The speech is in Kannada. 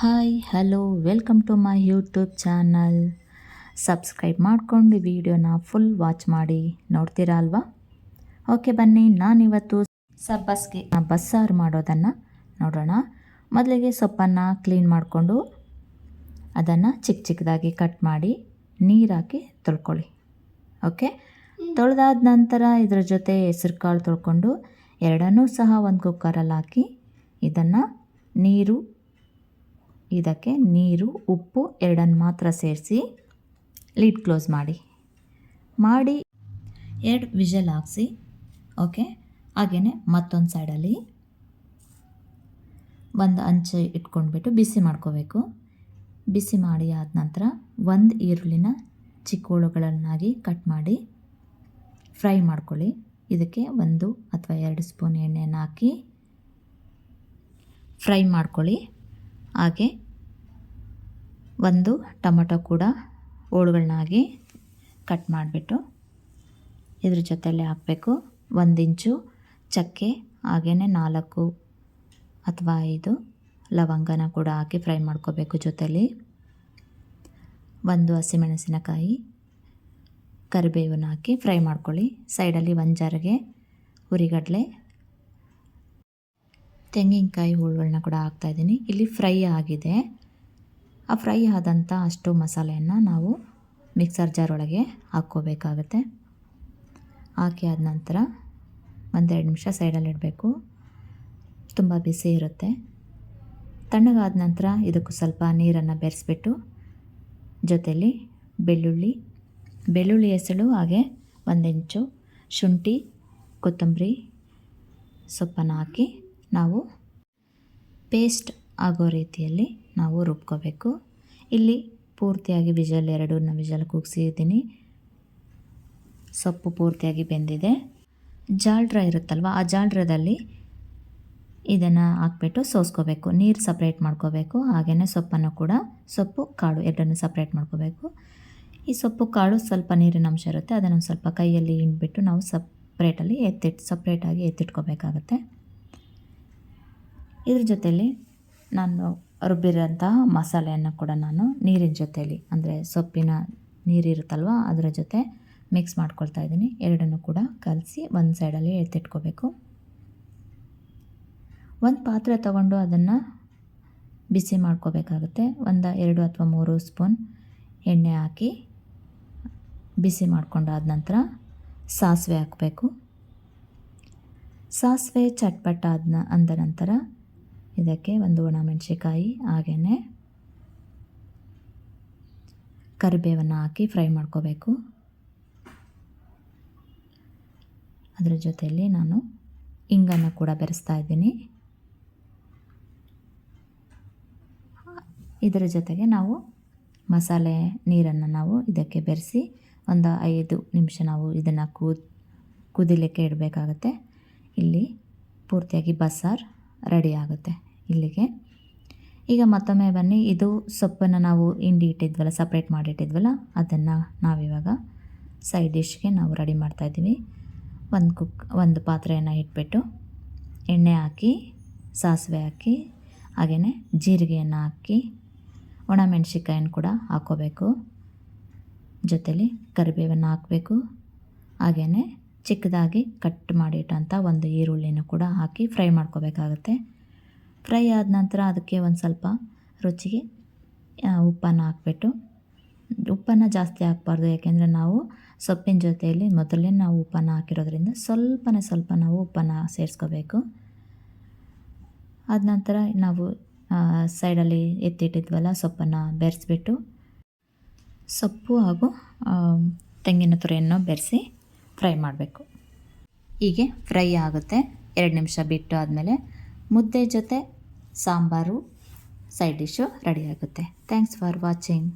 Hi hello welcome to my YouTube channel. Subscribe ಮಾಡಿಕೊಂಡು ವಿಡಿಯೋನ ಫುಲ್ ವಾಚ್ ಮಾಡಿ. ನೋಡ್ತೀರಾ ಅಲ್ವಾ? ಓಕೆ ಬನ್ನಿ. ನಾನಿವತ್ತು ಸಬ್ಬಸ್ಗೆ ಬಸ್ಸಾರು ಮಾಡೋದನ್ನು ನೋಡೋಣ. ಮೊದಲಿಗೆ ಸೊಪ್ಪನ್ನು ಕ್ಲೀನ್ ಮಾಡಿಕೊಂಡು ಅದನ್ನು ಚಿಕ್ಕ ಚಿಕ್ಕದಾಗಿ ಕಟ್ ಮಾಡಿ ನೀರಾಕಿ ಹಾಕಿ ತೊಳ್ಕೊಳ್ಳಿ. ಓಕೆ? ತೊಳೆದಾದ ನಂತರ ಇದರ ಜೊತೆ ಹೆಸ್ರು ಕಾಳು ತೊಳ್ಕೊಂಡು ಎರಡನ್ನೂ ಸಹ ಒಂದು ಕುಕ್ಕರಲ್ಲಿ ಹಾಕಿ ಇದನ್ನು ನೀರು ಇದಕ್ಕೆ ನೀರು, ಉಪ್ಪು ಎರಡನ್ನು ಮಾತ್ರ ಸೇರಿಸಿ ಲೀಡ್ ಕ್ಲೋಸ್ ಮಾಡಿ. ಮಾಡಿ ಎರಡು ವಿಷಲ್ ಹಾಕ್ಸಿ ಓಕೆ ಹಾಗೆಯೇ ಮತ್ತೊಂದು ಸೈಡಲ್ಲಿ ಒಂದು ಅಂಚೆ ಇಟ್ಕೊಂಡ್ಬಿಟ್ಟು ಬಿಸಿ ಮಾಡ್ಕೋಬೇಕು. ಬಿಸಿ ಮಾಡಿ ಆದ ನಂತರ ಒಂದು ಈರುಳ್ಳಿನ ಚಿಕ್ಕೋಳುಗಳನ್ನಾಗಿ ಕಟ್ ಮಾಡಿ ಫ್ರೈ ಮಾಡ್ಕೊಳ್ಳಿ. ಇದಕ್ಕೆ ಒಂದು ಅಥವಾ ಎರಡು ಸ್ಪೂನ್ ಎಣ್ಣೆಯನ್ನು ಹಾಕಿ ಫ್ರೈ ಮಾಡ್ಕೊಳ್ಳಿ. ಹಾಗೆ ಒಂದು ಟೊಮೊಟೊ ಕೂಡ ಹೋಳುಗಳನ್ನಾಗಿ ಕಟ್ ಮಾಡಿಬಿಟ್ಟು ಇದ್ರ ಜೊತೆಯಲ್ಲಿ ಹಾಕಬೇಕು. ಒಂದು ಇಂಚು ಚಕ್ಕೆ ಹಾಗೆಯೇ ನಾಲ್ಕು ಅಥವಾ ಐದು ಲವಂಗನ ಕೂಡ ಹಾಕಿ ಫ್ರೈ ಮಾಡ್ಕೋಬೇಕು ಜೊತೆಯಲ್ಲಿ ಒಂದು ಹಸಿಮೆಣಸಿನಕಾಯಿ ಕರಿಬೇವನ್ನು ಹಾಕಿ ಫ್ರೈ ಮಾಡ್ಕೊಳ್ಳಿ. ಸೈಡಲ್ಲಿ ಒಂದು ಜಾರಿಗೆ ಹುರಿಗಡಲೆ ತೆಂಗಿನಕಾಯಿ ಹುಳುಗಳನ್ನ ಕೂಡ ಹಾಕ್ತಾಯಿದ್ದೀನಿ ಇಲ್ಲಿ ಫ್ರೈ ಆಗಿದೆ. ಆ ಫ್ರೈ ಆದಂಥ ಅಷ್ಟು ಮಸಾಲೆಯನ್ನು ನಾವು ಮಿಕ್ಸರ್ ಜಾರ್ ಒಳಗೆ ಹಾಕ್ಕೋಬೇಕಾಗತ್ತೆ. ಹಾಕಿ ಆದ ನಂತರ ಒಂದೆರಡು ನಿಮಿಷ ಸೈಡಲ್ಲಿ ಇಡಬೇಕು. ತುಂಬ ಬಿಸಿ ಇರುತ್ತೆ. ತಣ್ಣಗಾದ ನಂತರ ಇದಕ್ಕೂ ಸ್ವಲ್ಪ ನೀರನ್ನು ಬೆರೆಸ್ಬಿಟ್ಟು ಜೊತೆಯಲ್ಲಿ ಬೆಳ್ಳುಳ್ಳಿ ಬೆಳ್ಳುಳ್ಳಿ ಹೆಸಳು ಹಾಗೆ ಒಂದು ಇಂಚು ಶುಂಠಿ, ಕೊತ್ತಂಬರಿ ಸೊಪ್ಪನ್ನು ಹಾಕಿ ನಾವು ಪೇಸ್ಟ್ ಆಗೋ ರೀತಿಯಲ್ಲಿ ನಾವು ರುಬ್ಕೋಬೇಕು. ಇಲ್ಲಿ ಪೂರ್ತಿಯಾಗಿ ವಿಜಲ್ ಎರಡನ್ನ ವಿಜಲ್ ಕೂಗಿಸಿದ್ದೀನಿ. ಸೊಪ್ಪು ಪೂರ್ತಿಯಾಗಿ ಬೆಂದಿದೆ. ಜಾಲ್ಡ್ರ ಇರುತ್ತಲ್ವ, ಆ ಜಾಲ್ಡ್ರದಲ್ಲಿ ಇದನ್ನು ಹಾಕ್ಬಿಟ್ಟು ಸೋಸ್ಕೋಬೇಕು. ನೀರು ಸಪ್ರೇಟ್ ಮಾಡ್ಕೋಬೇಕು ಹಾಗೆಯೇ ಸೊಪ್ಪನ್ನು ಕೂಡ ಸೊಪ್ಪು, ಕಾಳು ಎರಡನ್ನು ಸಪ್ರೇಟ್ ಮಾಡ್ಕೋಬೇಕು. ಈ ಸೊಪ್ಪು, ಕಾಳು ಸ್ವಲ್ಪ ನೀರಿನ ಅಂಶ ಇರುತ್ತೆ, ಅದನ್ನು ಸ್ವಲ್ಪ ಕೈಯಲ್ಲಿ ಹಿಂಡ್ಬಿಟ್ಟು ನಾವು ಸಪ್ರೇಟಲ್ಲಿ ಎತ್ತಿಟ್ಟು ಸಪ್ರೇಟಾಗಿ ಎತ್ತಿಟ್ಕೋಬೇಕಾಗತ್ತೆ. ಇದ್ರ ಜೊತೆಯಲ್ಲಿ ನಾನು ರುಬ್ಬಿರೋಂತಹ ಮಸಾಲೆಯನ್ನು ಕೂಡ ನಾನು ನೀರಿನ ಜೊತೆಯಲ್ಲಿ, ಅಂದರೆ ಸೊಪ್ಪಿನ ನೀರಿರುತ್ತಲ್ವ ಅದರ ಜೊತೆ ಮಿಕ್ಸ್ ಮಾಡ್ಕೊಳ್ತಾ ಇದ್ದೀನಿ. ಎರಡನ್ನು ಕೂಡ ಕಲಸಿ ಒಂದು ಸೈಡಲ್ಲಿ ಎತ್ತಿಟ್ಕೋಬೇಕು ಒಂದು ಪಾತ್ರೆ ತಗೊಂಡು ಅದನ್ನು ಬಿಸಿ ಮಾಡ್ಕೋಬೇಕಾಗುತ್ತೆ. ಒಂದು ಎರಡು ಅಥವಾ ಮೂರು ಸ್ಪೂನ್ ಎಣ್ಣೆ ಹಾಕಿ ಬಿಸಿ ಮಾಡ್ಕೊಂಡಾದ ನಂತರ ಸಾಸಿವೆ ಹಾಕಬೇಕು. ಸಾಸಿವೆ ಚಟ್ಪಟ್ಟಾದ ಅಂದ ನಂತರ ಇದಕ್ಕೆ ಒಂದು ಒಣಮೆಣಸಿಕಾಯಿ ಹಾಗೆಯೇ ಕರಿಬೇವನ್ನು ಹಾಕಿ ಫ್ರೈ ಮಾಡ್ಕೋಬೇಕು. ಅದರ ಜೊತೆಯಲ್ಲಿ ನಾನು ಇಂಗನ್ನು ಕೂಡ ಬೆರೆಸ್ತಾ ಇದ್ದೀನಿ. ಇದರ ಜೊತೆಗೆ ನಾವು ಮಸಾಲೆ ನೀರನ್ನು ನಾವು ಇದಕ್ಕೆ ಬೆರೆಸಿ ಒಂದು ಐದು ನಿಮಿಷ ನಾವು ಇದನ್ನು ಕೂದ್, ಕುದಿಲಿಕ್ಕೆ ಇಡಬೇಕಾಗತ್ತೆ. ಇಲ್ಲಿ ಪೂರ್ತಿಯಾಗಿ ಬಸ್ಸಾರು. ರೆಡಿ ಆಗುತ್ತೆ ಇಲ್ಲಿಗೆ. ಈಗ ಮತ್ತೊಮ್ಮೆ ಬನ್ನಿ. ಇದು ಸೊಪ್ಪನ್ನು ನಾವು ಹಿಂಡಿ ಇಟ್ಟಿದ್ವಲ್ಲ ಸಪ್ರೇಟ್ ಮಾಡಿಟ್ಟಿದ್ವಲ್ಲ ಅದನ್ನು ನಾವಿವಾಗ ಸೈಡ್ ಡಿಶ್ಗೆ ನಾವು ರೆಡಿ ಮಾಡ್ತಾಯಿದ್ದೀವಿ ಒಂದು ಕುಕ್ ಒಂದು ಪಾತ್ರೆಯನ್ನು ಇಟ್ಬಿಟ್ಟು ಎಣ್ಣೆ ಹಾಕಿ, ಸಾಸಿವೆ ಹಾಕಿ ಹಾಗೆಯೇ ಜೀರಿಗೆಯನ್ನು ಹಾಕಿ ಒಣಮೆಣ್ಸಿಕಾಯನ್ನು ಕೂಡ ಹಾಕೋಬೇಕು. ಜೊತೇಲಿ ಕರಿಬೇವನ್ನು ಹಾಕಬೇಕು. ಹಾಗೆಯೇ ಚಿಕ್ಕದಾಗಿ ಕಟ್ ಮಾಡಿಟ್ಟಂಥ ಒಂದು ಈರುಳ್ಳಿನ ಕೂಡ ಹಾಕಿ ಫ್ರೈ ಮಾಡ್ಕೋಬೇಕಾಗತ್ತೆ. ಫ್ರೈ ಆದ ನಂತರ ಅದಕ್ಕೆ ಒಂದು ಸ್ವಲ್ಪ ರುಚಿಗೆ ಉಪ್ಪನ್ನು ಹಾಕ್ಬಿಟ್ಟು, ಉಪ್ಪನ್ನು ಜಾಸ್ತಿ ಹಾಕ್ಬಾರ್ದು. ಯಾಕೆಂದರೆ ನಾವು ಸೊಪ್ಪಿನ ಜೊತೆಯಲ್ಲಿ ಮೊದಲೇ ನಾವು ಉಪ್ಪನ್ನು ಹಾಕಿರೋದ್ರಿಂದ ಸ್ವಲ್ಪನೇ ಸ್ವಲ್ಪ ನಾವು ಉಪ್ಪನ್ನು ಸೇರಿಸ್ಕೋಬೇಕು. ಆದ ನಂತರ ನಾವು ಸೈಡಲ್ಲಿ ಎತ್ತಿಟ್ಟಿದ್ವಲ್ಲ ಸೊಪ್ಪನ್ನು ಬೆರೆಸ್ಬಿಟ್ಟು, ಸೊಪ್ಪು ಹಾಗೂ ತೆಂಗಿನ ತುರಿಯನ್ನು ಬೆರೆಸಿ ಫ್ರೈ ಮಾಡಬೇಕು. ಹೀಗೆ ಫ್ರೈ ಆಗುತ್ತೆ. ಎರಡು ನಿಮಿಷ ಬಿಟ್ಟು ಆದಮೇಲೆ ಮುದ್ದೆ ಜೊತೆ ಸಾಂಬಾರು, ಸೈಡ್ ಡಿಶ್ಶು ರೆಡಿ ಆಗುತ್ತೆ. Thanks for watching.